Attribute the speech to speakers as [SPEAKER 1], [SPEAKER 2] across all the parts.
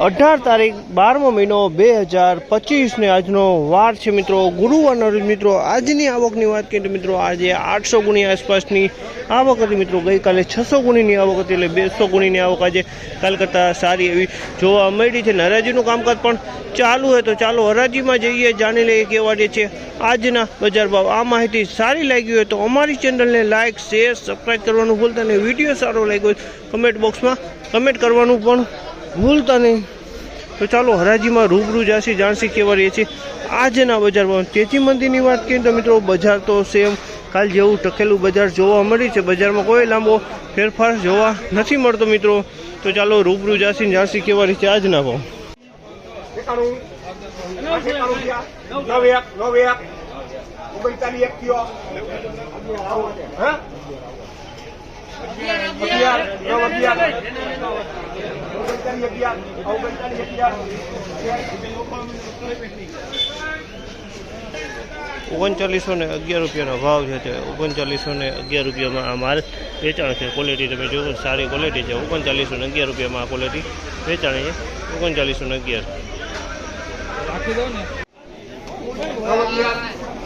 [SPEAKER 1] અઢાર તારીખ બારમો મહિનો બે હજાર પચીસને આજનો વાર છે મિત્રો. ગુરુવારના મિત્રો, આજની આવકની વાત કરીએ તો મિત્રો, આજે આઠસો ગુણી આસપાસની આવક હતી મિત્રો. ગઈકાલે છસો ગુણીની આવક હતી એટલે બેસો ગુણીની આવક આજે કાલ સારી એવી જોવા મળી છે. હરાજીનું કામકાજ પણ ચાલુ હોય તો ચાલો હરાજીમાં જઈએ, જાણી લઈએ કેવા જે છે આજના બજાર ભાવ. આ માહિતી સારી લાગી હોય તો અમારી ચેનલને લાઇક શેર સબસ્ક્રાઈબ કરવાનું ભૂલતા અને વીડિયો સારો લાગ્યો હોય કમેન્ટ બોક્સમાં કમેન્ટ કરવાનું પણ ભૂલતા નહીં. તો ચાલો હરાજીમાં રૂબરૂ જાસી જાણશી કેવા રહીએ છીએ આજના બજારમાં તેજી મંદીની વાત કરીએ તો મિત્રો બજાર તો સેમ કાલ જેવું ટકેલું બજાર જોવા મળી છે. બજારમાં કોઈ લાંબો ફેરફાર જોવા નથી મળતો મિત્રો. તો ચાલો રૂબરૂ જાસી જાણશી કેવા છે આજના ભાવ.
[SPEAKER 2] અગિયાર. ઓગણચાલીસ અગિયાર ઓગણચાલીસ અગિયાર
[SPEAKER 1] ઓગણચાલીસો ને અગિયાર રૂપિયાનો ભાવ છે તે ઓગણચાલીસો ને અગિયાર રૂપિયામાં આ માલ વેચાણ છે ક્વોલિટી તમે જુઓ સારી ક્વોલિટી છે. ઓગણચાલીસો ને અગિયાર રૂપિયામાં આ ક્વોલિટી વેચાણ છે. ઓગણચાલીસો ને અગિયાર.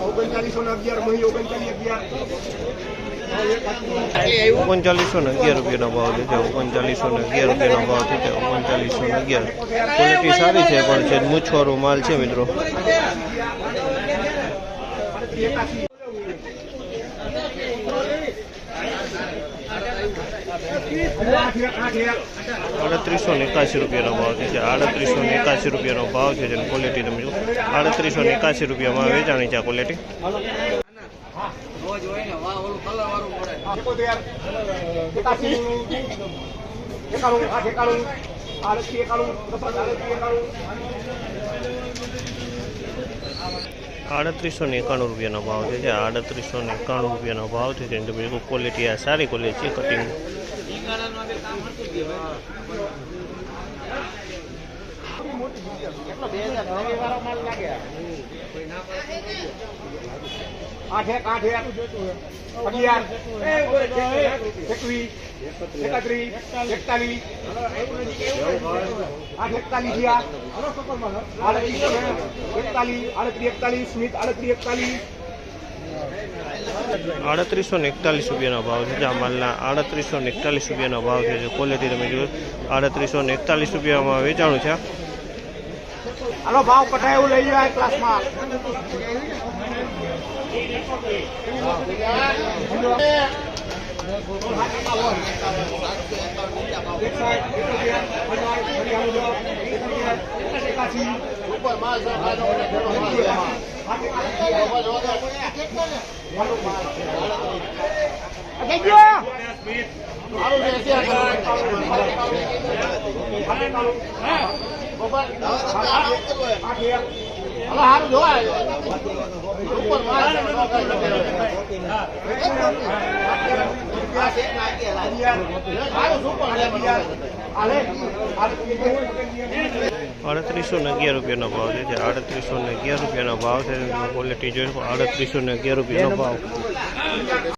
[SPEAKER 2] ઓગણચાલીસો ને. અગિયાર મહી ઓગણચાલીસ અગિયાર
[SPEAKER 1] ઓગણચાલીસો ને અગિયાર રૂપિયાનો ભાવ છે ઓગણચાલીસો ને અગિયાર રૂપિયાનો ભાવ છે ઓગણચાલીસો ને અગિયાર. ક્વોલિટી સારી છે, પણ છે મૂછવાળો માલ છે, મિત્રો. આડત્રીસો ને એકાસી રૂપિયાનો ભાવ છે આડત્રીસો ને એકાસી રૂપિયાનો ભાવ છે, જેની ક્વોલિટી તમે જો આડત્રીસો ને એકાસી રૂપિયામાં વેચાણી છે આ ક્વોલિટી
[SPEAKER 2] એકોતેર એકાસી. એકાણું. આઠ એકાણું. આડત્રીસ એકાણું. આડત્રીસ એકાણું.
[SPEAKER 1] આડત્રીસો ને એકાણું રૂપિયાનો ભાવ છે. જે આડત્રીસો ને એકાણું રૂપિયાનો ભાવ છે. જેની તમે ક્વોલિટી આ સારી ક્વોલિટી છે કટિંગ
[SPEAKER 2] આઠ એક આઠ એક અગિયાર. એકવીસ. એકત્રીસ. એકતાલીસ. આઠ એકતાલીસ થયા. આડત્રીસ એકતાલીસ. આડત્રીસ, એકતાલીસ. સ્મિત, આડત્રીસ, એકતાલીસ.
[SPEAKER 1] આડત્રીસો ને એકતાલીસ રૂપિયાનો ભાવ છે. જે આ માલના આડત્રીસો ને એકતાલીસ રૂપિયાનો ભાવ છે. જે ક્વોલિટી તમે જોયું, આડત્રીસો ને એકતાલીસ રૂપિયામાં વેચાણું છે.
[SPEAKER 2] હાલો ભાવ એવું લઈ જાય ક્લાસમાં જોવાય
[SPEAKER 1] આડત્રીસો ને અગિયાર રૂપિયાનો ભાવ છે. જે આડત્રીસો ને અગિયાર રૂપિયાનો ભાવ છે ક્વોલિટી જોઈ અડત્રીસો ને અગિયાર રૂપિયાનો ભાવ.